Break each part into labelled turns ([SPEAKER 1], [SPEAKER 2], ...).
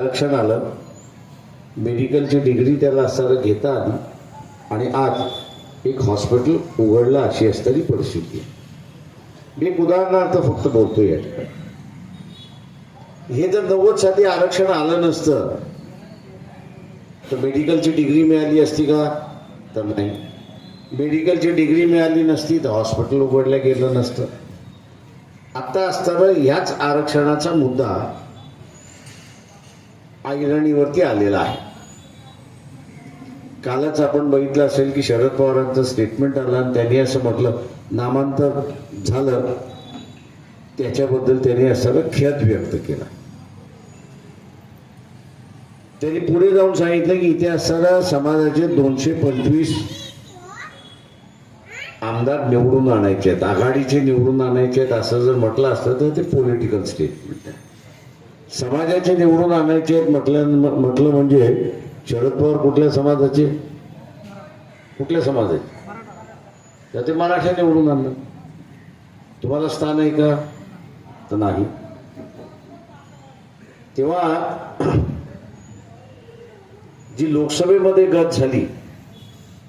[SPEAKER 1] आरक्षण आलं. मेडिकलची डिग्री त्याला असताना घेता आली आणि आज एक हॉस्पिटल उघडलं अशी असणारी परिस्थिती आहे. मी एक उदाहरणार्थ फक्त बोलतो या ठिकाणी. हे जर नव्वद साली आरक्षण आलं नसतं तर मेडिकलची डिग्री मिळाली असती का? तर नाही. मेडिकलची डिग्री मिळाली नसती तर हॉस्पिटल उघडलं गेलं नसतं. आत्ता असताना ह्याच आरक्षणाचा मुद्दा ऐरणीवरती आलेला आहे. कालच आपण बघितलं असेल की शरद पवारांचं स्टेटमेंट आलं आणि त्यांनी असं म्हटलं नामांतर झालं त्याच्याबद्दल त्यांनी असं खेद व्यक्त केला. त्यांनी पुढे जाऊन सांगितलं की इथे असताना समाजाचे दोनशे पंचवीस आमदार निवडून आणायचे आहेत आघाडीचे निवडून आणायचे आहेत असं जर म्हटलं असतं तर ते पॉलिटिकल स्टेटमेंट आहे. समाजाचे निवडून आणायचे म्हटल्या म्हटलं म्हटलं म्हणजे शरद पवार कुठल्या समाजाचे? कुठल्या समाजाचे? तर ते मराठा निवडून आणलं तुम्हाला स्थान आहे का? तर नाही. तेव्हा जी लोकसभेमध्ये गत झाली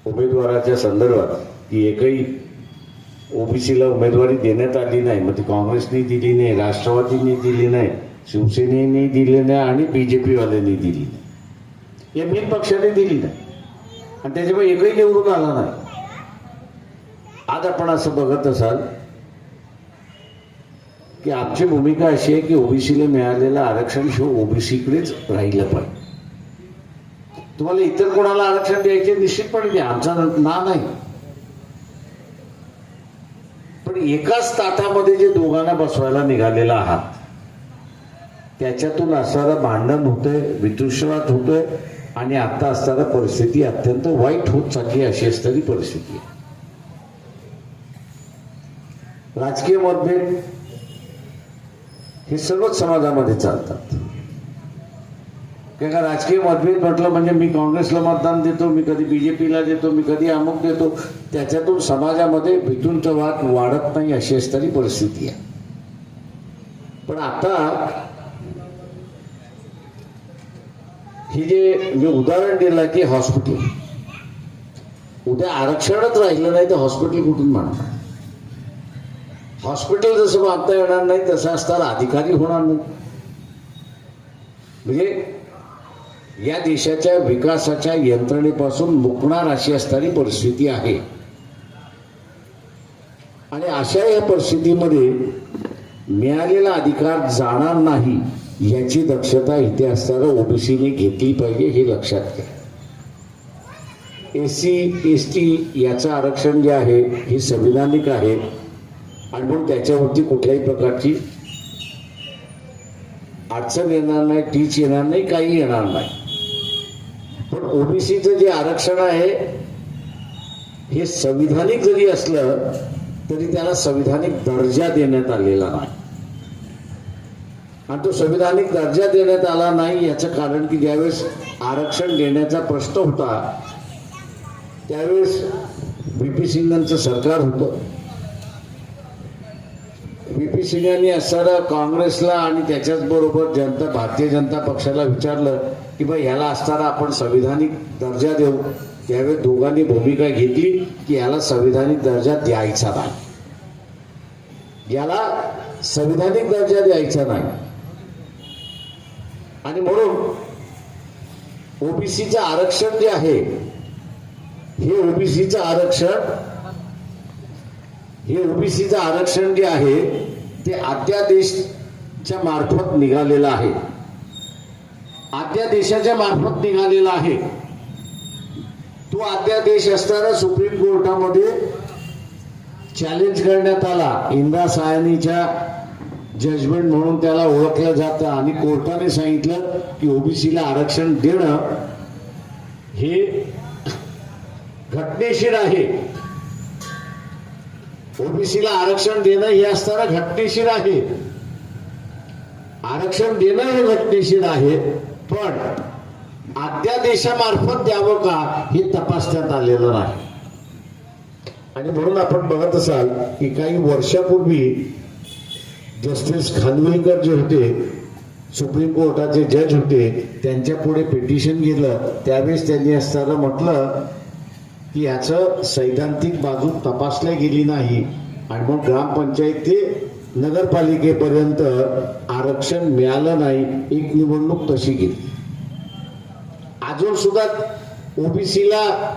[SPEAKER 1] उमेदवाराच्या संदर्भात ती एकही ओबीसीला उमेदवारी देण्यात आली नाही. मग ती काँग्रेसने दिली नाही राष्ट्रवादीने दिली नाही. शिवसेनेने दिली नाही आणि बी जे पीवाल्यांनी दिली नाही. या मेन पक्षाने दिली नाही. आणि त्याच्यामुळे एकही निवडून आला नाही. आज आपण असं बघत असाल की आमची भूमिका अशी आहे की ओबीसीला मिळालेलं आरक्षण शिव ओबीसीकडेच राहिलं पाहिजे. तुम्हाला इतर कोणाला आरक्षण द्यायचे निश्चितपणे द्या आमचा ना नाही. पण एकाच ताटामध्ये जे दोघांना बसवायला निघालेला आहात त्याच्यातून असणारं भांडण होतंय वितुष्यवाद होतोय आणि आता असणारा परिस्थिती अत्यंत वाईट होत चालली अशी असणारी परिस्थिती आहे. राजकीय मतभेद हे सर्वच समाजामध्ये चालतात. का राजकीय मतभेद म्हटलं म्हणजे मी काँग्रेसला मतदान देतो मी कधी बीजेपीला देतो मी कधी अमुक देतो त्याच्यातून समाजामध्ये भितूंचा वाद वाढत नाही अशी असणारी परिस्थिती आहे. पण आता ही जे मी उदाहरण दिलं की हॉस्पिटल उद्या आरक्षणच राहिलं नाही तर हॉस्पिटल कुठून म्हणणार हॉस्पिटल जसं बांधता येणार नाही तसं असताना अधिकारी होणार नाही. म्हणजे या देशाच्या विकासाच्या यंत्रणेपासून मुकणार अशी असणारी परिस्थिती आहे. आणि अशा या परिस्थितीमध्ये मिळालेला अधिकार जाणार नाही. याची दक्षता इथे असताना ओबीसीने घेतली पाहिजे हे लक्षात घ्या. एस सी एस टी याचं आरक्षण जे आहे हे संविधानिक आहे. आणि म्हणून त्याच्यावरती कुठल्याही प्रकारची अडचण येणार नाही टीच येणार नाही काही येणार नाही. पण ओबीसीचं जे आरक्षण आहे हे संविधानिक जरी असलं तरी त्याला संविधानिक दर्जा देण्यात आलेला नाही. आणि तो संविधानिक दर्जा देण्यात आला नाही याचं कारण की ज्यावेळेस आरक्षण देण्याचा प्रश्न होता त्यावेळेस व्ही पी सिंगांचं सरकार होतं. व्ही पी सिंग यांनी असताना काँग्रेसला आणि त्याच्याच बरोबर जनता भारतीय जनता पक्षाला विचारलं की बा ह्याला असताना आपण संविधानिक दर्जा देऊ. त्यावेळेस दोघांनी भूमिका घेतली की याला संविधानिक दर्जा द्यायचा नाही. याला संविधानिक दर्जा द्यायचा नाही. आणि म्हणून ओबीसीचं आरक्षण जे आहे हे ओबीसीचं आरक्षण हे ओबीसीचं आरक्षण जे आहे ते अध्यादेशच्या मार्फत निघालेलं आहे. अध्यादेशाच्या मार्फत निघालेला आहे. तो अध्यादेश असताना सुप्रीम कोर्टामध्ये चॅलेंज करण्यात आला. इंदिरा सायनीच्या जजमेंट म्हणून त्याला ओळखलं जातं. आणि कोर्टाने सांगितलं की ओबीसीला आरक्षण देणं हे घटनेशीर आहे. ओबीसीला आरक्षण देणं हे असताना घटनेशीर आहे. आरक्षण देणं हे घटनेशीर आहे पण अध्यादेशामार्फत द्यावं का हे तपासण्यात आलेलं नाही. आणि म्हणून आपण बघत असाल की काही वर्षापूर्वी जस्टिस खानविलकर जे होते सुप्रीम कोर्टाचे जज होते त्यांच्या पुढे पिटिशन गेलं त्यावेळेस त्यांनी असताना म्हटलं की याचं सैद्धांतिक बाजू तपासल्या गेली नाही. आणि मग ग्रामपंचायत ते नगरपालिकेपर्यंत आरक्षण मिळालं नाही. एक निवडणूक तशी गेली. अजून सुद्धा ओबीसीला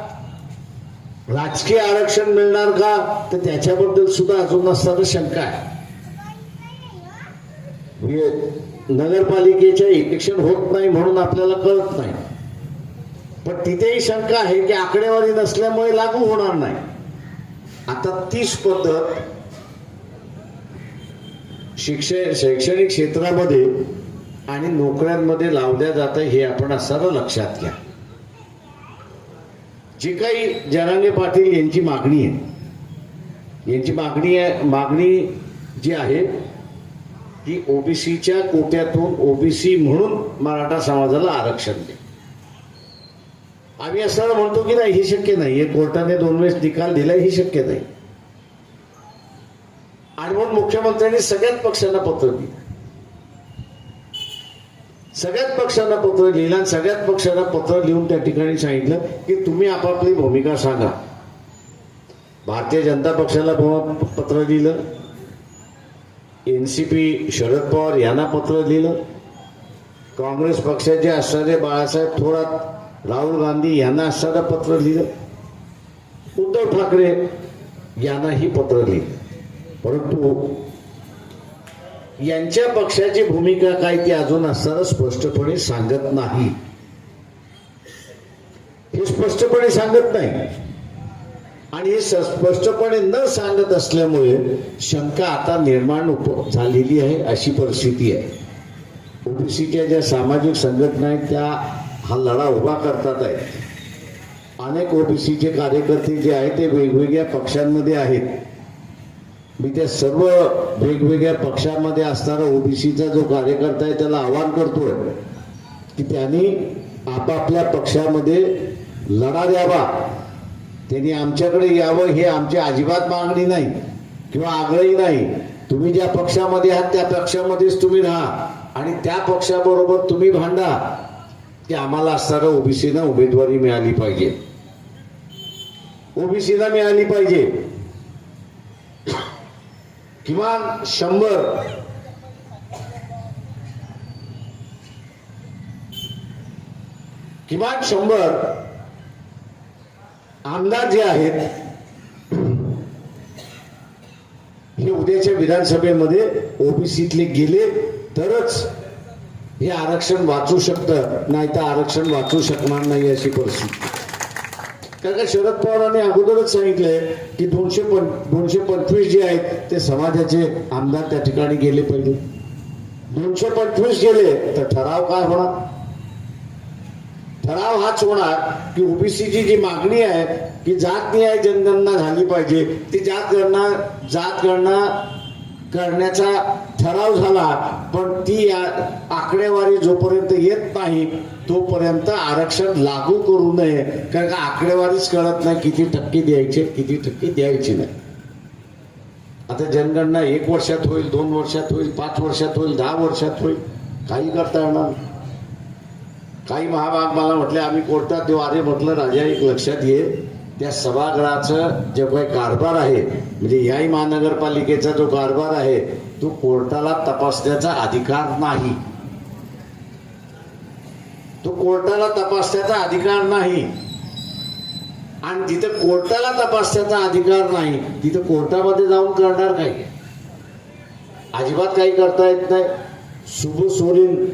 [SPEAKER 1] राजकीय आरक्षण मिळणार का? तर त्याच्याबद्दल सुद्धा अजून असताना शंका आहे. म्हणजे नगरपालिकेच्या इलेक्शन होत नाही म्हणून आपल्याला कळत नाही. पण तिथेही शंका आहे की आकडेवारी नसल्यामुळे लागू होणार नाही. आता तीच पद्धत शिक्षण शैक्षणिक क्षेत्रामध्ये आणि नोकऱ्यांमध्ये लावल्या जातं हे आपण असताना लक्षात घ्या. जी काही जरांगे पाटील यांची मागणी आहे. यांची मागणी आहे मागणी जी आहे ही ओबीसीच्या कोट्यातून ओबीसी म्हणून मराठा समाजाला आरक्षण दे. आम्ही असं म्हणतो की नाही हे शक्य नाही. हे कोर्टाने दोन वेळेस निकाल दिला हे शक्य नाही. आणि म्हणून मुख्यमंत्र्यांनी सगळ्याच पक्षांना पत्र दिलं. सगळ्याच पक्षांना पत्र लिहिलं आणि सगळ्याच पक्षांना पत्र लिहून त्या ठिकाणी सांगितलं की तुम्ही आपापली भूमिका सांगा. भारतीय जनता पक्षाला पत्र लिहिलं N C P Sharad Pawar यांना पत्र लिहिलं. काँग्रेस पक्षाचे असणारे बाळासाहेब थोरात राहुल गांधी यांना असणारं पत्र लिहिलं. उद्धव ठाकरे यांनाही पत्र लिहिलं. परंतु यांच्या पक्षाची भूमिका काय ती अजून असताना स्पष्टपणे सांगत नाही. हे स्पष्टपणे सांगत नाही. आणि हे स- स्पष्टपणे न सांगत असल्यामुळे शंका आता निर्माण झालेली आहे अशी परिस्थिती आहे. ओबीसीच्या ज्या सामाजिक संघटना आहेत त्या हा लढा उभा करतात आहेत. अनेक ओबीसीचे कार्यकर्ते जे आहेत ते वेगवेगळ्या पक्षांमध्ये आहेत. मी त्या सर्व वेगवेगळ्या पक्षांमध्ये असणारा ओबीसीचा जो कार्यकर्ता आहे त्याला आवाहन करतोय की त्यांनी आपापल्या पक्षामध्ये लढा द्यावा. त्यांनी आमच्याकडे यावं हे आमची अजिबात मागणी नाही किंवा आग्रही नाही. तुम्ही ज्या पक्षामध्ये आहात त्या पक्षामध्येच तुम्ही राहा आणि त्या पक्षाबरोबर तुम्ही भांडा. की आम्हाला असणारा ओबीसीना उमेदवारी मिळाली पाहिजे. ओबीसीला मिळाली पाहिजे. किमान शंभर. किमान शंभर. आमदार जे आहेत हे उद्याच्या विधानसभेमध्ये ओबीसीतले गेले तरच हे आरक्षण वाचू शकतं नाही तर आरक्षण वाचू शकणार नाही अशी परिस्थिती. कारण का शरद पवारांनी अगोदरच सांगितलंय की दोनशे पं दोनशे पंचवीस जे आहेत ते समाजाचे आमदार त्या ठिकाणी गेले पाहिजे. दोनशे पंचवीस गेले तर ठराव काय होणार? ठराव हाच होणार की ओबीसीची जी मागणी आहे की जात न्याय जनगणना झाली पाहिजे ती जात गणना जात गणना करण्याचा ठराव झाला पण ती या आकडेवारी जोपर्यंत येत नाही तोपर्यंत आरक्षण लागू करू नये कारण का आकडेवारीच कळत नाही किती टक्के द्यायचे किती टक्के द्यायचे नाही आता जनगणना एक वर्षात होईल दोन वर्षात होईल पाच वर्षात होईल दहा वर्षात होईल काही करता येणार नाही. काही महाभाग मला म्हटले आम्ही कोर्टात देऊ. अरे म्हटलं राजा एक लक्षात ये. त्या सभागृहाचं जे काही कारभार आहे म्हणजे याही महानगरपालिकेचा जो कारभार आहे तो कोर्टाला तपासण्याचा अधिकार नाही. तो कोर्टाला तपासण्याचा अधिकार नाही. आणि तिथं कोर्टाला तपासण्याचा अधिकार नाही तिथं कोर्टामध्ये जाऊन करणार काय? अजिबात काही करता येत नाही. सुबू सोरीन.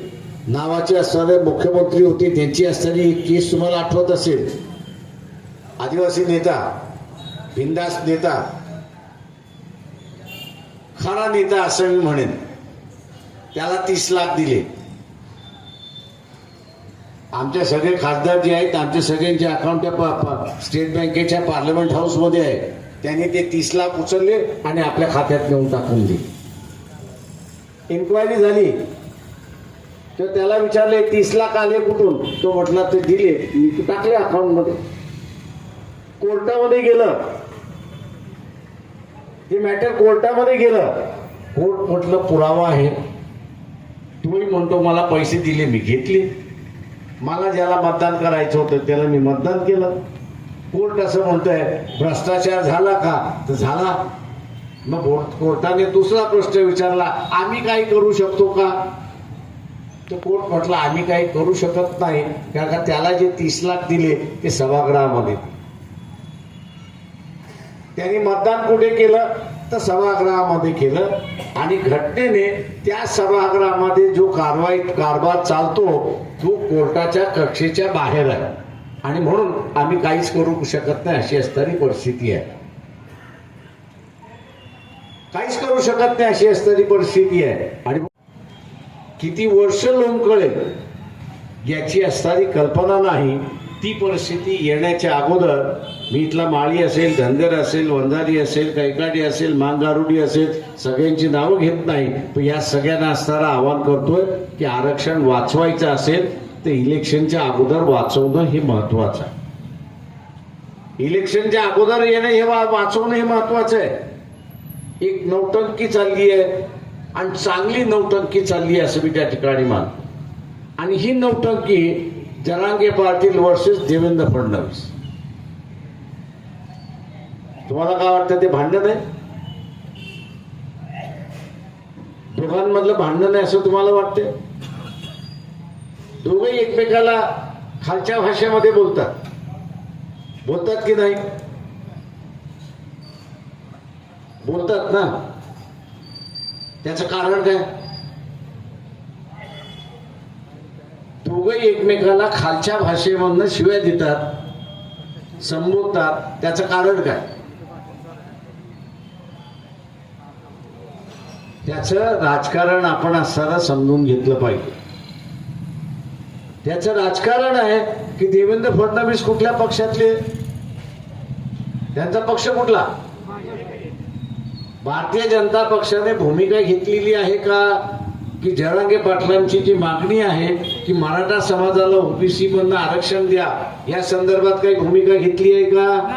[SPEAKER 1] नावाचे असणारे मुख्यमंत्री होते त्यांची असणारी केस तुम्हाला आठवत असेल. आदिवासी नेता बिंदास नेता खरा नेता असं मी म्हणेन. त्याला तीस लाख दिले. आमचे सगळे खासदार जे आहेत आमचे सगळ्यांचे अकाउंट त्या स्टेट बँकेच्या पार्लमेंट हाऊसमध्ये आहे. त्यांनी ते तीस लाख उचलले आणि आपल्या खात्यात नेऊन टाकून दिले. इन्क्वायरी झाली. तर त्याला विचारले तीस लाख आले कुठून? तो म्हटला ते दिले. मी टाकले अकाउंटमध्ये. कोर्टामध्ये गेलं. ते मॅटर कोर्टामध्ये गेलं. कोर्ट म्हटलं पुरावा आहे. तुम्ही म्हणतो मला पैसे दिले मी घेतले. मला ज्याला मतदान करायचं होतं त्याला मी मतदान केलं. कोर्ट असं म्हणतंय भ्रष्टाचार झाला का? तर झाला. मग कोर्टाने दुसरा प्रश्न विचारला आम्ही काही करू शकतो का? तो कोर्ट म्हटलं आम्ही काही करू शकत नाही कारण का त्याला जे तीस लाख दिले ते सभागृहामध्ये. त्यांनी मतदान कुठे केलं? तर सभागृहामध्ये केलं. आणि घटनेने त्या सभागृहामध्ये जो कारवाई कारभार चालतो तो कोर्टाच्या कक्षेच्या बाहेर आहे. आणि म्हणून आम्ही काहीच करू शकत नाही अशी असणारी परिस्थिती आहे. काहीच करू शकत नाही अशी असणारी परिस्थिती आहे. आणि किती वर्ष लोंबकळेल याची असणारी कल्पना नाही. ती परिस्थिती येण्याच्या अगोदर मी इथला माळी असेल धनगर असेल वंजारी असेल कैकाडी असेल मांगारुडी असेल सगळ्यांची नावं घेत नाही. पण या सगळ्यांना असणारा आवाहन करतोय की आरक्षण वाचवायचं असेल तर इलेक्शनच्या अगोदर वाचवणं हे महत्वाचं आहे. इलेक्शनच्या अगोदर येणं हे वा- वाचवणं हे महत्वाचं आहे. एक नौटंकी चालली आहे. आणि चांगली नौटंकी चालली असं मी त्या ठिकाणी मान आणि ही नौटंकी जनांगे पाटील वर्सेस देवेंद्र फडणवीस. तुम्हाला काय वाटतं ते भांडण आहे दोघांमधलं भांडण आहे असं तुम्हाला वाटते दोघंही एकमेकाला खालच्या भाषेमध्ये बोलतात. बोलतात की नाही? बोलतात ना? त्याचं कारण काय? दोघंही एकमेकाला खालच्या भाषेमधनं शिव्या देतात संबोधतात. त्याचं कारण काय? त्याचं राजकारण आपण असताना समजून घेतलं पाहिजे. त्याचं राजकारण आहे की देवेंद्र फडणवीस कुठल्या पक्षातले? त्यांचा पक्ष कुठला? भारतीय जनता पक्षाने भूमिका घेतलेली आहे का? की जरांगे पाटलांची जी मागणी आहे की मराठा समाजाला ओबीसी मधनं आरक्षण द्या या संदर्भात काही भूमिका घेतली आहे का?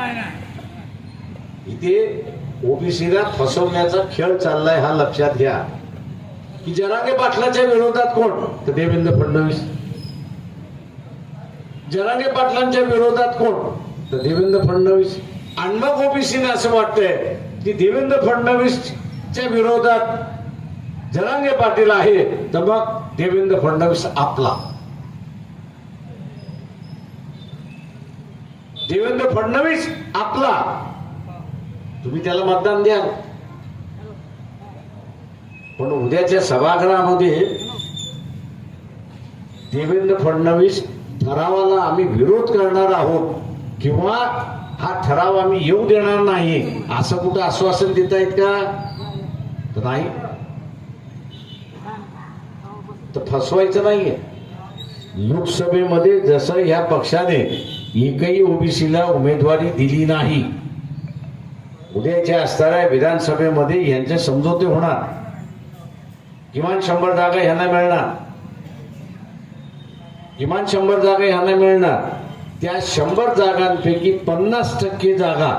[SPEAKER 1] इथे ओबीसीला फसवण्याचा खेळ चाललाय हा लक्षात घ्या. की जरांगे पाटलाच्या विरोधात कोण? तर देवेंद्र फडणवीस. जरांगे पाटलांच्या विरोधात कोण? तर देवेंद्र फडणवीस. आणि मग ओबीसीने असं वाटतंय की देवेंद्र फडणवीसच्या विरोधात जरांगे पाटील आहे तर मग देवेंद्र फडणवीस आपला. देवेंद्र फडणवीस आपला. तुम्ही त्याला मतदान द्या पण उद्याच्या सभागृहामध्ये देवेंद्र फडणवीस ठरावाला आम्ही विरोध करणार आहोत किंवा हा ठराव आम्ही येऊ देणार नाही. असं कुठं आश्वासन देत आहेत का? तर नाही. तर फसवायचं नाहीये. लोकसभेमध्ये जसं या पक्षाने एकही ओबीसीला उमेदवारी दिली नाही. उद्याच्या असणाऱ्या विधानसभेमध्ये यांचे समझोते होणार. किमान शंभर जागा यांना मिळणार. किमान शंभर जागा यांना मिळणार. त्या शंभर जागांपैकी पन्नास टक्के जागा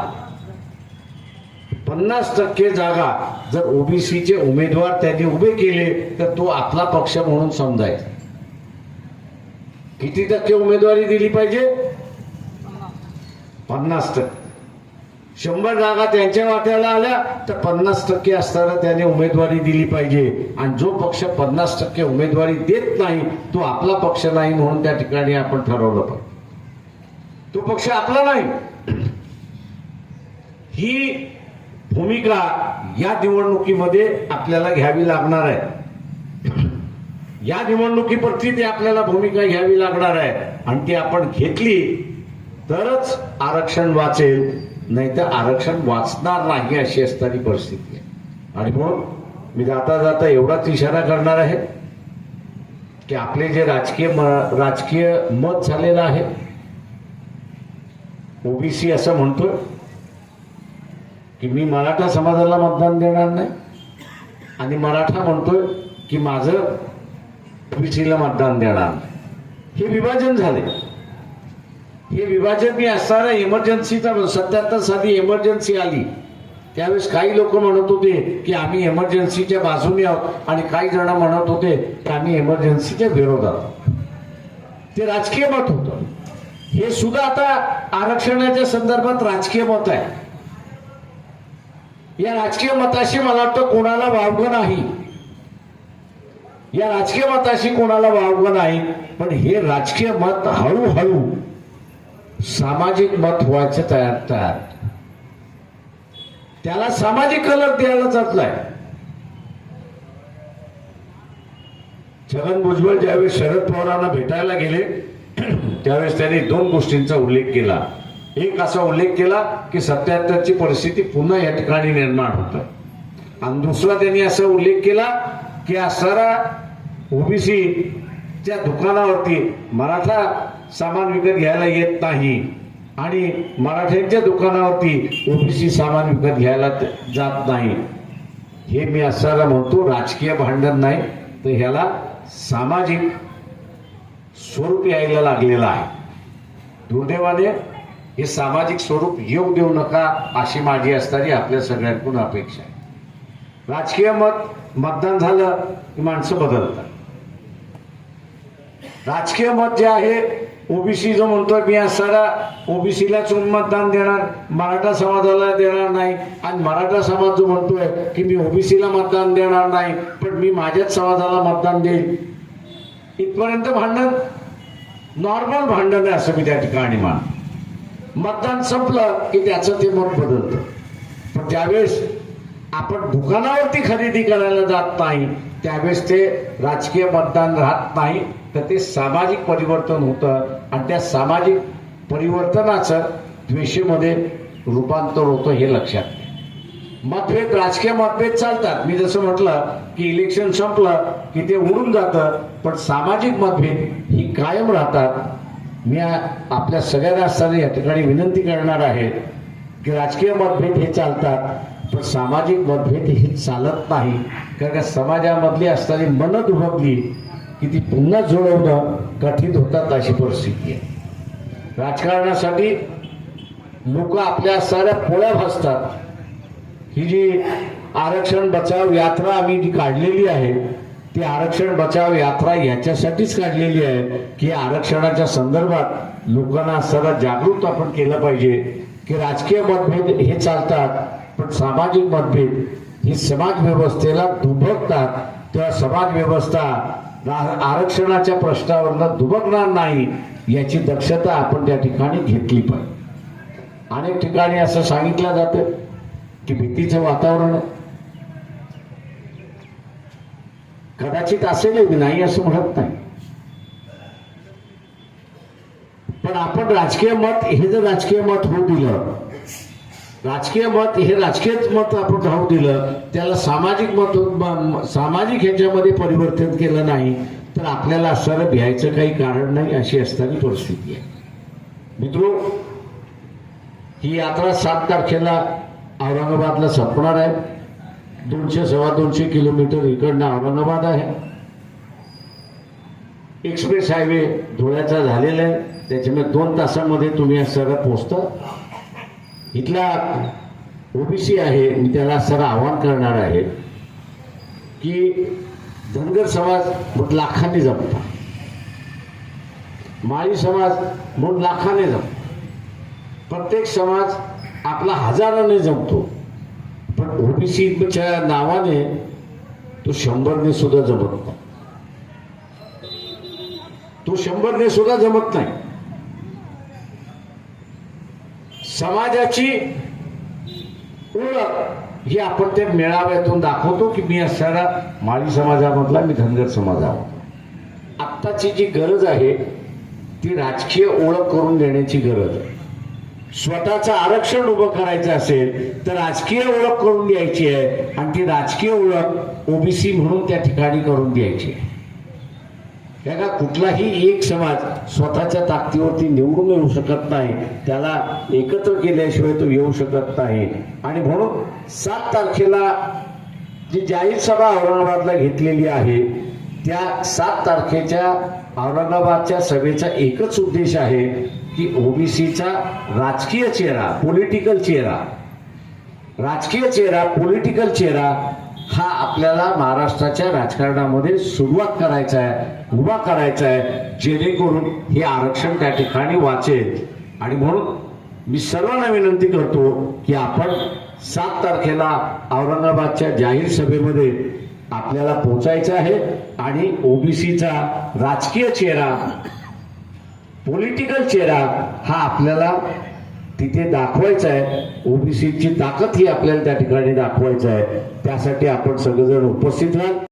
[SPEAKER 1] पन्नास टक्के जागा जर ओबीसीचे उमेदवार त्यांनी उभे केले तर तो आपला पक्ष म्हणून समजायचा. किती टक्के उमेदवारी दिली पाहिजे? पन्नास टक्के. शंभर जागा त्यांच्या वाट्याला आल्या तर पन्नास टक्के असताना त्याने उमेदवारी दिली पाहिजे. आणि जो पक्ष पन्नास टक्के उमेदवारी देत नाही तो आपला पक्ष नाही म्हणून त्या ठिकाणी आपण ठरवलं पाहिजे. तो पक्ष आपला नाही. ही भूमिका या निवडणुकीमध्ये आपल्याला घ्यावी लागणार आहे. या निवडणुकीवरती ती आपल्याला भूमिका घ्यावी लागणार आहे. आणि ती आपण घेतली तरच आरक्षण वाचेल नाही तर आरक्षण वाचणार नाही अशी असणारी परिस्थिती आहे. आणि म्हणून मी जाता जाता एवढाच इशारा करणार आहे की आपले जे राजकीय म- राजकीय मत झालेलं आहे ओबीसी असं म्हणतोय की मी मराठा समाजाला मतदान देणार नाही आणि मराठा म्हणतोय की माझं ओबीसीला मतदान देणार नाही. हे विभाजन झाले. हे विभाजन मी असताना इमर्जन्सीचा सत्याहत्तर साली इमर्जन्सी आली.
[SPEAKER 2] त्यावेळेस काही लोक म्हणत होते की आम्ही इमर्जन्सीच्या बाजूने आहोत आणि काही जण म्हणत होते की आम्ही इमर्जन्सीच्या विरोधात ते राजकीय मत होतं. हे सुद्धा आता आरक्षणाच्या संदर्भात राजकीय मत आहे. या राजकीय मताशी मला वाटतं कोणाला वावगं नाही. या राजकीय मताशी कोणाला वावगं नाही पण हे राजकीय मत हळूहळू सामाजिक मत व्हायचं तयार तयार. त्याला सामाजिक कलर द्यायला जातलाय छगन भुजबळ ज्यावेळी शरद पवारांना भेटायला गेले त्यावेळेस त्यांनी दोन गोष्टींचा उल्लेख केला. एक असा उल्लेख केला की सत्याहत्तरची परिस्थिती पुन्हा या ठिकाणी निर्माण होत. आणि दुसरा त्यांनी असा उल्लेख केला की असणारा ओबीसी च्या दुकानावरती मराठा सामान विकत घ्यायला येत नाही आणि मराठ्यांच्या दुकानावरती ओबीसी सामान विकत घ्यायला जात नाही. हे मी असताना म्हणतो राजकीय भांडण नाही. तर ह्याला सामाजिक स्वरूप यायला लागलेलं आहे. दुर्दैवाने हे सामाजिक स्वरूप येऊ देऊ नका अशी माझी असणारी आपल्या सगळ्यांकडून अपेक्षा आहे. राजकीय मत मतदान झालं की माणसं बदलतात. राजकीय मत जे आहे ओबीसी जो म्हणतोय मी असणारा ओबीसीलाच मतदान देणार मराठा समाजाला देणार नाही. आणि मराठा समाज जो म्हणतोय की मी ओबीसीला मतदान देणार नाही पण मी माझ्याच समाजाला मतदान देईल. इथपर्यंत भांडण नॉर्मल भांडण आहे असं मी त्या ठिकाणी मान मतदान संपलं की त्याचं ते मत बदलतं. पण ज्यावेळेस आपण दुकानावरती खरेदी करायला जात नाही त्यावेळेस ते राजकीय मतदान राहत नाही तर ते सामाजिक परिवर्तन होतं आणि त्या सामाजिक परिवर्तनाचं द्वेषेमध्ये रूपांतर होतं हे लक्षात मतभेद राजकीय मतभेद चालतात. मी जसं म्हटलं की इलेक्शन संपलं की ते उडून जातं पण सामाजिक मतभेद ही कायम राहतात. मी आपल्या सगळ्यांना असताना या ठिकाणी विनंती करणार आहे की राजकीय मतभेद हे चालतात पण सामाजिक मतभेद हे चालत नाही. कारण का समाजामधली असणारी मन दुभगली की ती पुन्हा जुळवणं कठीण होतात अशी परिस्थिती आहे. राजकारणासाठी लोक आपल्या साऱ्या पोळ्या भासतात ही जी आरक्षण बचाव यात्रा आम्ही जी काढलेली आहे ती आरक्षण बचाव यात्रा याच्यासाठीच काढलेली आहे की आरक्षणाच्या संदर्भात लोकांना सर्व जागृत आपण केलं पाहिजे की राजकीय मतभेद हे चालतात पण सामाजिक मतभेद ही समाज व्यवस्थेला दुभगतात तेव्हा समाज व्यवस्था आरक्षणाच्या प्रश्नावरनं दुबकणार नाही याची दक्षता आपण त्या ठिकाणी घेतली पाहिजे. अनेक ठिकाणी असं सांगितलं जातं की भीतीचं वातावरण कदाचित असेल नाही असं म्हणत नाही. पण आपण राजकीय मत हे जर राजकीय मत होऊ दिलं राजकीय मत हे राजकीयच मत आपण राहू दिलं त्याला सामाजिक मत सामाजिक ह्याच्यामध्ये परिवर्तन केलं नाही तर आपल्याला असणारं भ्यायचं काही कारण नाही अशी असणारी परिस्थिती आहे. मित्रो ही यात्रा सात तारखेला औरंगाबादला संपणार आहे. दोनशे सव्वा दोनशे किलोमीटर इकडनं औरंगाबाद आहे. एक्सप्रेस हायवे धुळ्याचा झालेला आहे. त्याच्यामुळे दोन तासामध्ये तुम्ही सगळं पोचता. इथला ओबीसी आहे मी त्याला सगळं आव्हान करणार आहे की धनगर समाज मोठ लाखांनी जपता माळी समाज मोठ लाखाने जपता प्रत्येक समाज आपला हजाराने जमतो पण ओबीसीच्या नावाने तो शंभरने सुद्धा जमत नाही. तो शंभरने सुद्धा जमत नाही. समाजाची ओळख ही आपण त्या मेळाव्यातून दाखवतो की मी असणारा माळी समाजामधला मी धनगर समाजामधला. आत्ताची जी गरज आहे ती राजकीय ओळख करून देण्याची गरज आहे. स्वतःचं आरक्षण उभं करायचं असेल तर राजकीय ओळख करून द्यायची आहे आणि ती राजकीय ओळख ओबीसी म्हणून त्या ठिकाणी करून द्यायची आहे. का कुठलाही एक समाज स्वतःच्या ताकदीवरती निवडून येऊ शकत नाही त्याला एकत्र केल्याशिवाय तो येऊ शकत नाही. आणि म्हणून सात तारखेला जी जाहीर सभा औरंगाबादला घेतलेली आहे त्या सात तारखेच्या औरंगाबादच्या सभेचा एकच उद्देश आहे की ओबीसीचा राजकीय चेहरा पॉलिटिकल चेहरा राजकीय चेहरा पॉलिटिकल चेहरा हा आपल्याला महाराष्ट्राच्या राजकारणामध्ये सुरुवात करायचा आहे उभा करायचा आहे जेणेकरून हे आरक्षण त्या ठिकाणी वाचेल. आणि म्हणून मी सर्वांना विनंती करतो की आपण सात तारखेला औरंगाबादच्या जाहीर सभेमध्ये आपल्याला पोचायचं आहे आणि ओबीसीचा राजकीय चेहरा पॉलिटिकल चेहरा हा आपल्याला तिथे दाखवायचा आहे. ओबीसीची ताकद ही आपल्याला त्या ठिकाणी दाखवायचं आहे. त्यासाठी आपण सगळेजण उपस्थित राहा